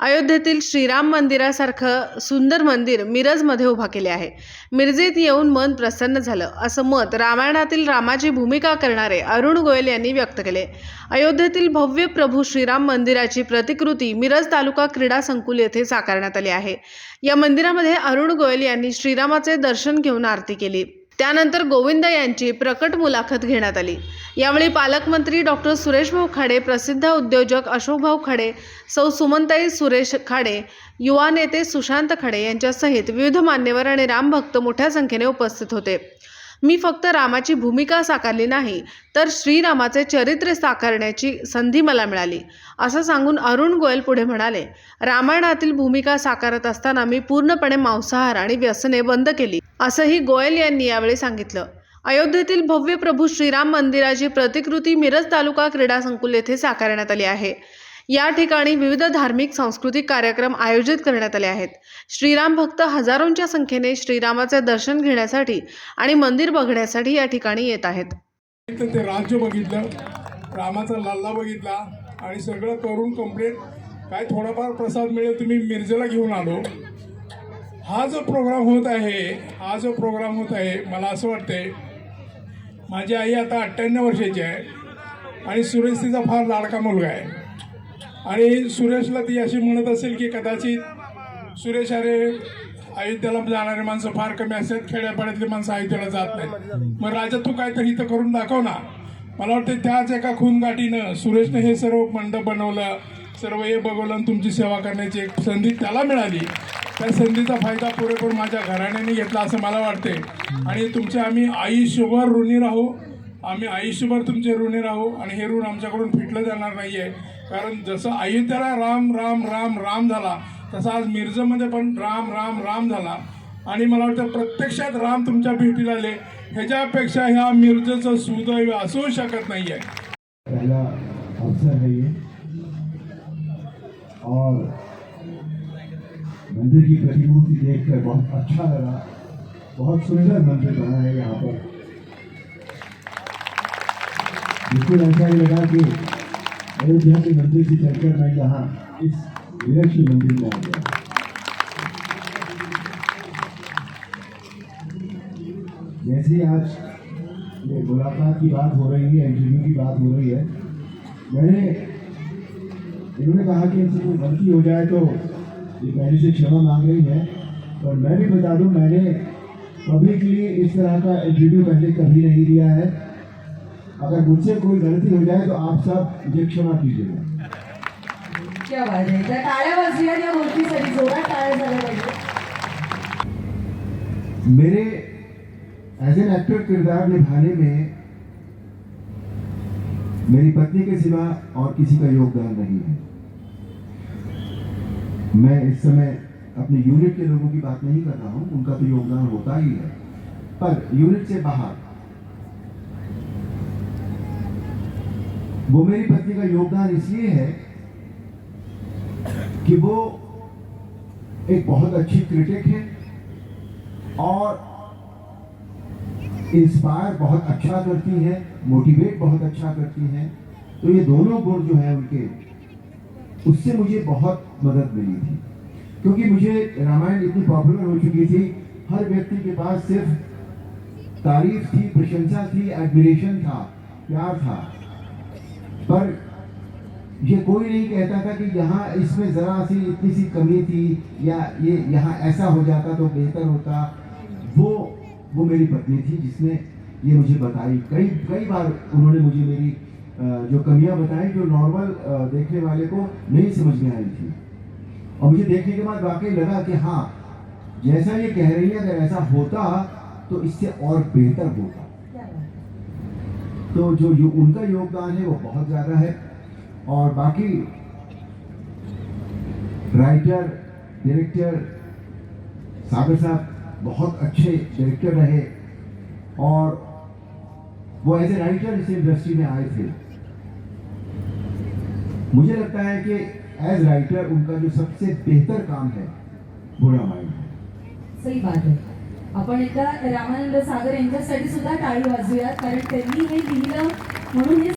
अयोध्येतील श्रीराम मंदिरासारखं सुंदर मंदिर मिरजमध्ये उभा केले आहे. मिरजेत येऊन मन प्रसन्न झालं. असं मत रामायणातील रामाची भूमिका करणारे अरुण गोयल यांनी व्यक्त केले. अयोध्येतील भव्य प्रभू श्रीराम मंदिराची प्रतिकृती मिरज तालुका क्रीडा संकुल येथे साकारण्यात आली आहे. या मंदिरामध्ये अरुण गोयल यांनी श्रीरामाचे दर्शन घेऊन आरती केली. त्यानंतर गोविंद यांची प्रकट मुलाखत घेण्यात आली. यावेळी पालकमंत्री डॉक्टर सुरेशभाऊ खाडे प्रसिद्ध उद्योजक अशोकभाऊ खाडे सौ सुमनताई सुरेश खाडे युवा नेते सुशांत खाडे यांच्यासहित विविध मान्यवर आणि रामभक्त मोठ्या संख्येने उपस्थित होते. मी फक्त रामाची भूमिका साकारली नाही तर श्रीरामाचे चरित्र साकारण्याची संधी मला मिळाली. असं सांगून अरुण गोयल पुढे म्हणाले रामायणातील भूमिका साकारत असताना मी पूर्णपणे मांसाहार आणि व्यसने बंद केली असंही गोयल यांनी यावेळी सांगितलं. अयोध्येतील भव्य प्रभू श्रीराम मंदिराची प्रतिकृती मिरज तालुका क्रीडा संकुल येथे साकारण्यात आली आहे. या ठिकाणी विविध धार्मिक सांस्कृतिक कार्यक्रम आयोजित करण्यात आले आहेत. श्रीराम भक्त हजारोंच्या संख्येने श्रीरामाचे दर्शन घेण्यासाठी आणि मंदिर बघण्यासाठी या ठिकाणी येत आहेत. ते राज्य बघितलं रामाचा लल्ला बघितला आणि सगळं करून कंप्लीट काय थोडाफार प्रसाद मिळेल तुम्ही मिरजेला घेऊन आलो. हा जो प्रोग्राम होत आहे हा जो प्रोग्राम होत आहे मला असं वाटतंय माझी आई आता अठ्ठ्याण्णव वर्षाची आहे आणि सुरेश तिचा फार लाडका मुलगा आहे. आणि सुरेशला ती अशी म्हणत असेल की कदाचित सुरेश अरे अयोध्येला जाणारे माणसं फार कमी असतात खेड्यापाड्यातली माणसं अयोध्येला जात नाहीत. मग राजा तू काहीतरी इथं करून दाखव ना. मला वाटतं त्याच एका खूनगाठीनं सुरेशनं हे सर्व मंडप बनवलं सर्व हे बघवलं आणि तुमची सेवा करण्याची एक संधी त्याला मिळाली. त्या संधीचा फायदा पुरेपूर माझ्या घराण्याने घेतला असं मला वाटते आणि तुमचे आम्ही आयुष्यभर ऋणी राहू. आम्ही आयुष्यभर तुमचे ऋणी राहू आणि हे ऋण आमच्याकडून फिटलं जाणार नाही आहे कारण जसं अयोध्येला राम राम राम राम झाला तसा आज मिरजमध्ये पण राम राम राम झाला. आणि मला वाटतं प्रत्यक्षात राम तुमच्या भेटीला आले. ह्याच्यापेक्षा ह्या मिरजेचं सुदैव असू शकत नाही आहे पहला अवसर है और मंदिर की प्रतिमूर्ति देखकर बहुत अच्छा लगा. बहुत सुंदर मंदिर बना है यहाँ पर। बिल्कुल ऐसा ही लगा कि अयोध्या के मंदिर से चलकर मैं यहाँ इस विलक्षण मंदिर में आ गया। जैसे आज ये मुलाकात की बात हो रही है, इंटरव्यू की बात हो रही है, मैंने, इन्होंने कहा कि इनसे कोई गलती हो जाए तो ये पहले से क्षमा मांग रही है और मैं भी बता दूँ, मैंने पब्लिकली इस तरह का इंटरव्यू पहले कभी नहीं दिया है। अगर मुझसे कोई गलती हो जाए तो आप सब मुझे क्षमा कीजिएगा। क्या बात आहे त्या टाळ्या वाजल्या या गोष्टीसाठी जोरात टाळ्या झाल्या पाहिजे मेरे एज एन एक्टर किरदार निभाने में मेरी पत्नी के सिवा और किसी का योगदान नहीं है। मैं इस समय अपने यूनिट के लोगों की बात नहीं कर रहा हूँ उनका तो योगदान होता ही है। पर यूनिट से बाहर वो मेरी पत्नी का योगदान इसलिए है कि वो एक बहुत अच्छी क्रिटिक है और इंस्पायर बहुत अच्छा करती है मोटिवेट बहुत अच्छा करती है। तो ये दोनों गुण जो है उनके, उससे मुझे बहुत मदद मिली थी। क्योंकि मुझे रामायण इतनी पॉपुलर हो चुकी थी, हर व्यक्ति के पास सिर्फ़ तारीफ़ थी, प्रशंसा थी एडमिरेशन था, प्यार था। पर ये कोई नहीं कहता था कि यहाँ इसमें ज़रा सी इतनी सी कमी थी या ये यहाँ ऐसा हो जाता तो बेहतर होता। वो वो मेरी पत्नी थी जिसने ये मुझे बताई। कई कई बार उन्होंने मुझे मेरी जो कमियाँ बताई जो नॉर्मल देखने वाले को नहीं समझ में आई थी। और मुझे देखने के बाद वाकई लगा कि हाँ जैसा ये कह रही है, अगर ऐसा होता तो इससे और बेहतर होता. तो जो यो, उनका योगदान है वो बहुत ज़्यादा है। और बाकी राइटर डायरेक्टर सागर साहब बहुत अच्छे डायरेक्टर रहे। और वो एज ए राइटर इस इंडस्ट्री में आए थे। मुझे लगता है कि एज राइटर उनका जो सबसे बेहतर काम है रामायण है सही बात आहे आपण एकदा रामानंद सागर यांच्यासाठी सुद्धा टाळी वाजूयात कारण त्यांनी हे लिहिलं म्हणून हे